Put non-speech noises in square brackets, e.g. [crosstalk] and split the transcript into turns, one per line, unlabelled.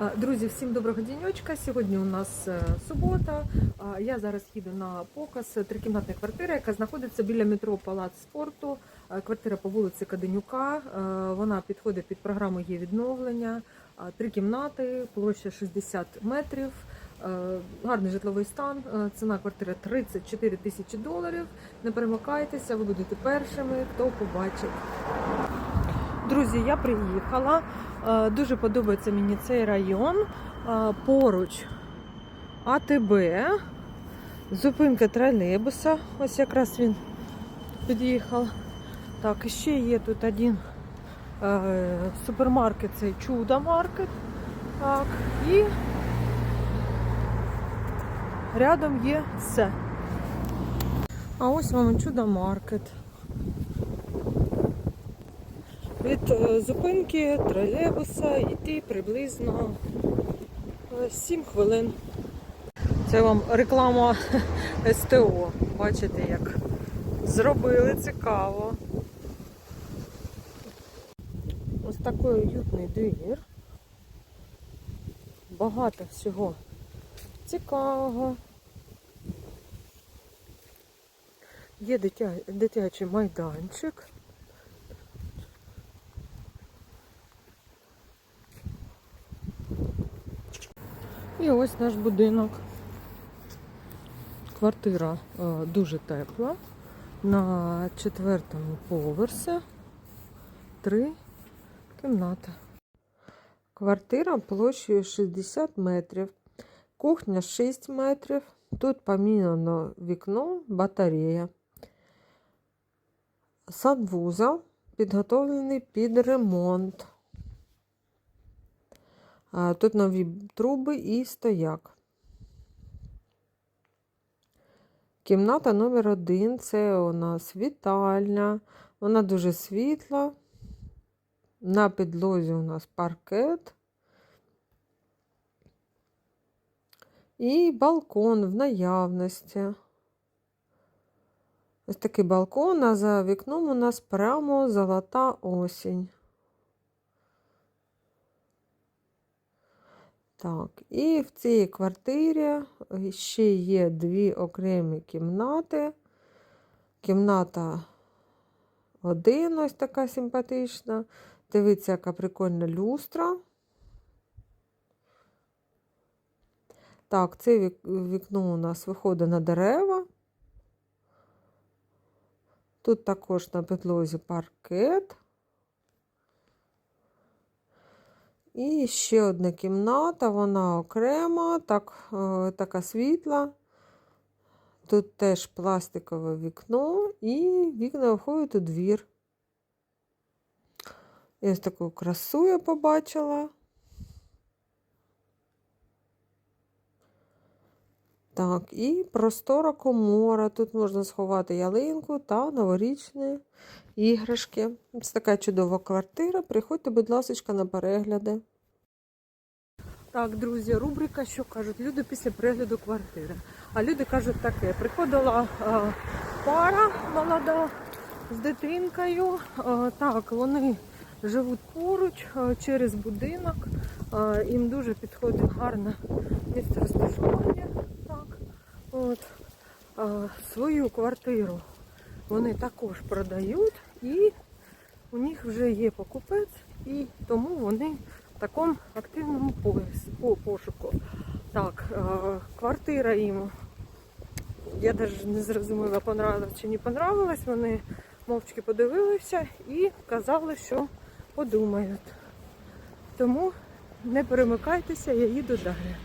А, Друзі, всім доброго діньочка. Сьогодні у нас е, субота. Я зараз їду на показ трикімнатної квартири, яка знаходиться біля метро Палац спорту. Е, Квартира по вулиці Каденюка. Е, Вона підходить під програму є відновлення. Три кімнати, площа 60 метрів. Е, Гарний житловий стан. Е, Ціна квартири 34 тисячі доларів. Не перемикайтеся, ви будете першими, хто побачить. Друзі, я приїхала. Е, Дуже подобається мені цей район. Е, Поруч АТБ, зупинка тролейбуса. Ось якраз він під'їхав. Так, і ще є тут один е, супермаркет, цей чудо-маркет. Так, і рядом є все. А ось вам чудо-маркет. Від е, зупинки тролейбуса йти приблизно е, 7 хвилин. Це вам реклама [laughs] СТО. Бачите, як зробили цікаво. Ось такий уютний двір. Багато всього цікавого. Є дитя, дитячий майданчик. І ось наш будинок. Квартира е, дуже тепла. На четвертому поверсі три кімнати. Квартира площею 60 метрів. Кухня 6 метрів. Тут поміняно вікно, батарея. Санвузол підготовлений під ремонт. Тут нові труби і стояк. Кімната номер один це у нас вітальня. Вона дуже світла. На підлозі у нас паркет. І балкон в наявності. Ось такий балкон, а за вікном у нас прямо золота осінь. Так, і в цій квартирі ще є дві окремі кімнати. Кімната один, ось така симпатична. Дивіться, яка прикольна люстра. Так, це вікно у нас виходить на дерева. Тут також на підлозі паркет. І ще одна кімната, вона окрема, так, е, така світла. Тут теж пластикове вікно, і вікна виходять у двір. Я ось таку красу я побачила. Так, і простора комора. Тут можна сховати ялинку та новорічні іграшки. Це така чудова квартира. Приходьте, будь ласка, на перегляди. Так, друзі, рубрика, що кажуть люди після перегляду квартири. А люди кажуть таке: приходила е, пара молода з дитинкою. Е, так, вони живуть поруч е, через будинок. Їм дуже підходить гарне місце розташування. Так, от, свою квартиру вони також продають, і у них вже є покупець, і тому вони в такому активному по пошуку. Так, квартира їм, я навіть не зрозуміла, понравилась чи не понравилась. Вони мовчки подивилися і казали, що подумають. Тому не перемикайтеся, я їду далі.